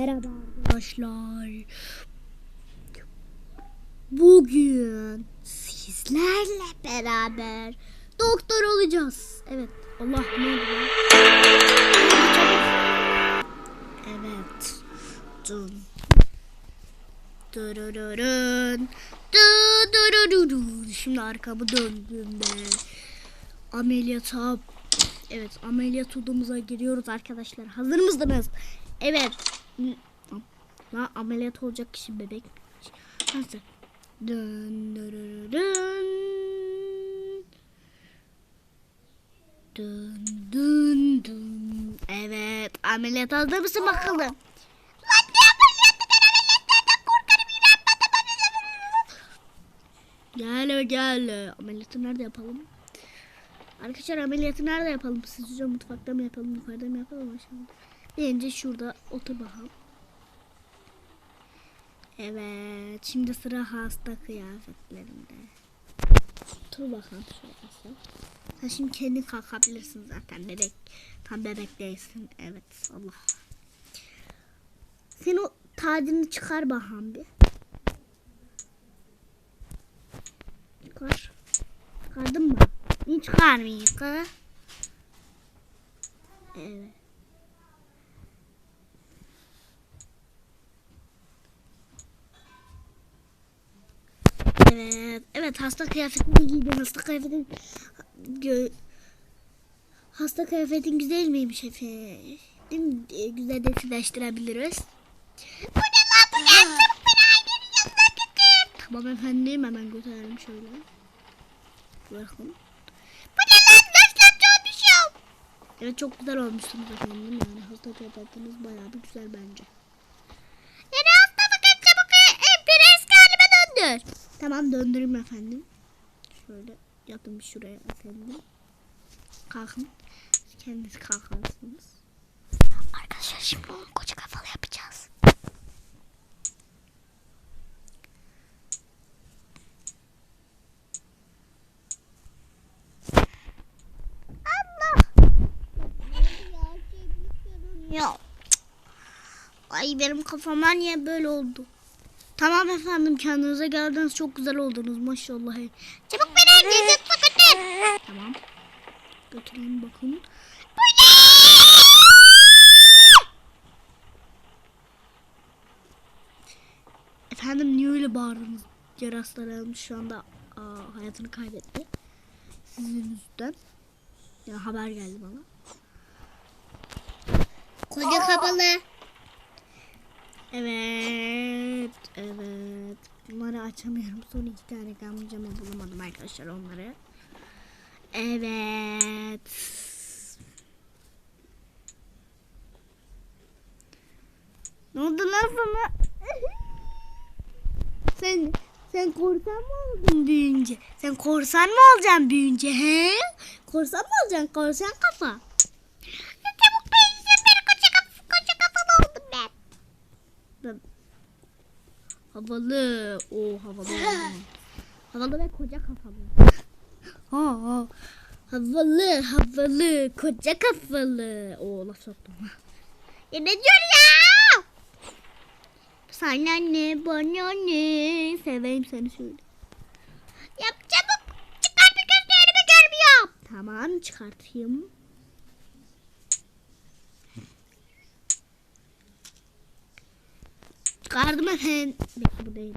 Merhaba arkadaşlar. Bugün sizlerle beraber doktor olacağız. Evet. Allah ne? Evet. Dun. Durururun. Durururun. Şimdi arkamı döndüğümde ameliyata Evet ameliyat odamıza giriyoruz arkadaşlar. Hazır mısınız? Evet. Ha, ameliyat olacak kişi bebek. Hazır. Dön dön dön. Dön dön dön. Evet ameliyat hazır mısın bakalım? Lan Gel gel. Ameliyatı nerede yapalım? Arkadaşlar ameliyatı nerede yapalım? Sizce mutfakta mı yapalım, yukarıda mı yapalım, aşağıda? Bence şurada otur bakalım. Evet, şimdi sıra hasta kıyafetlerinde. Otur bakalım şöyle. Sen şimdi kendin kalkabilirsin zaten bebek. Tam bebek değilsin. Evet, Allah. Sen o tacını çıkar bakalım bir. Çıkar. Çıkardın mı? Niye çıkarmayayım? Evet. Evet, evet hasta kıyafetini giydin. Hasta kıyafetin gö hasta kıyafetin güzel miymiş efendim? Değil mi? Ee, güzel de sileştirebiliriz. Bu ne lan bu ne? Çabuk beni ailenin yanına götür. Tamam efendim hemen götürelim şöyle. Bakın. Bu ne lan? Nasıl çalışıyorum? Evet çok güzel olmuşsunuz efendim. Yani hasta kıyafetiniz bayağı bir güzel bence. Yine hasta fakat çabuk bir eski halime döndür. Tamam döndüreyim efendim. Şöyle yatın şuraya efendim. Kalkın. Kendiniz kalkarsınız. Arkadaşlar şimdi onu koca kafalı yapacağız. Allah. Ya. Ay benim kafama niye böyle oldu? Tamam efendim kendinize geldiniz çok güzel oldunuz maşallah. Çabuk beni herkese götür. Tamam. Götüreyim bakın. Efendim niye öyle bağırdınız? Yaraslarım şu anda aa, hayatını kaybetti. Sizin yüzünden. Ya haber geldi bana. Koca kapalı. Evet, evet. Bunları açamıyorum. Son iki tane kalmış ama bulamadım arkadaşlar onları. Evet. Ne oldu lan sana? sen sen korsan mı oldun büyüyünce? Sen korsan mı olacaksın büyüyünce he? Korsan mı olacaksın? Korsan kafa. Çabuk beni sen beni koca, kaf koca kapalı oldum ben. Havalı. O havalı. havalı ve koca kafalı. Ha, ha. Havalı, havalı, koca kafalı. O laf soktum. Ya ne diyor ya? Sana ne, bana ne. Seveyim seni şöyle. Yap çabuk. Çıkar bir gözlerimi görmüyorum. Tamam çıkartayım. Çıkardım efendim. Bekle bu değil.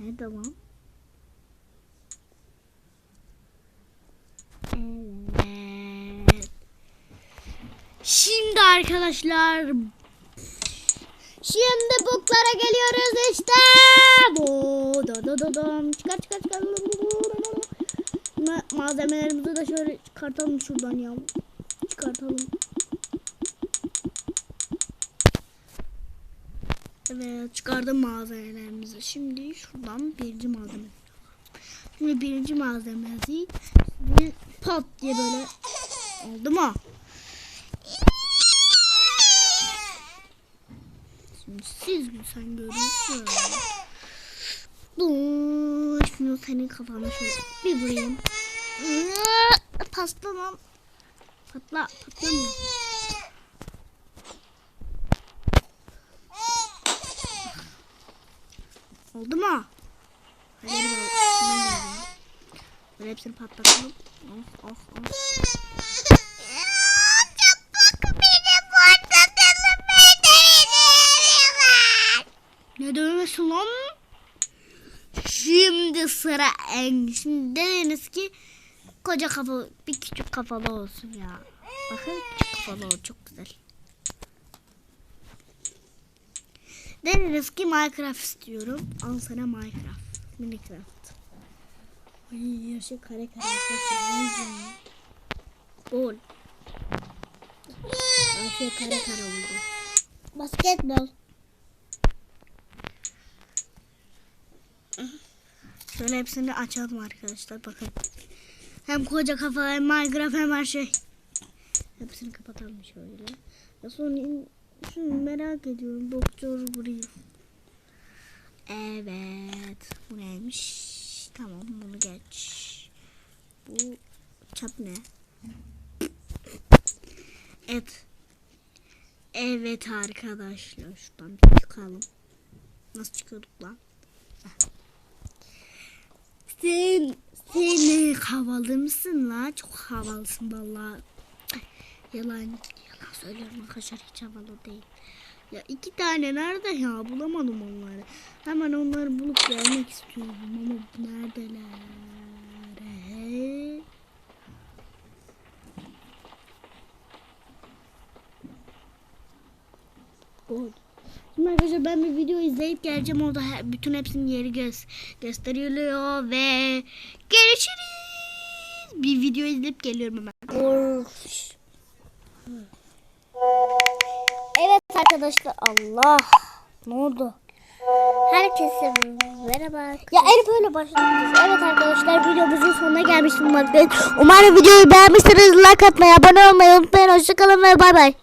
Nerede lan? Evet. Şimdi arkadaşlar Şimdi buklara geliyoruz işte. Bu da da da dam. Çıkar çıkar çıkar. Ma malzemelerimizi de şöyle çıkartalım şuradan ya. Çıkartalım. Evet çıkardım malzemelerimizi. Şimdi şuradan birinci malzeme. Şimdi birinci malzemesi şimdi pat diye böyle oldu mu? Şimdi siz sen görürsün. Şimdi senin kafana şöyle bir vurayım. Pastamam. Patla. Patlamıyor. Oldu mu? Hadi. Böyle hepsini patlatalım. Beni patlatalım beni Ne dövmesi lan? Şimdi sıra en. Şimdi dediniz ki koca kafalı bir küçük kafalı olsun ya. Bakın küçük kafalı ol çok güzel. Dediniz ki Minecraft istiyorum. Al sana Minecraft. Minecraft. Ay yaşı kare kare arkadaşlar. Ol. Her şey kare kare oldu. Basketbol. Şöyle hepsini açalım arkadaşlar bakın. Hem koca kafa hem Minecraft hem her şey. Hepsini kapatalım şöyle. Ya sonra şunu merak ediyorum. Doktor burayı. Evet. Bu neymiş? Tamam bunu geç. Bu çap ne? Evet. Evet arkadaşlar. Şuradan bir çıkalım. Nasıl çıkıyorduk lan? Sen, sen havalı mısın la? Çok havalısın valla. Yalan, yalan söylüyorum arkadaşlar hiç havalı değil. Ya iki tane nerede ya bulamadım onları. Hemen onları bulup gelmek istiyorum ama neredeler? He? Gol. Şimdi arkadaşlar ben bir video izleyip geleceğim orada bütün hepsinin yeri göz gösteriliyor ve görüşürüz. Bir video izleyip geliyorum hemen. Evet arkadaşlar Allah ne oldu? Herkese merhaba. Ya Elif öyle başladık. Evet arkadaşlar videomuzun sonuna gelmiş bulunmaktayız. Umarım videoyu beğenmişsiniz. Like atmayı, abone olmayı unutmayın. Hoşçakalın ve bay bay.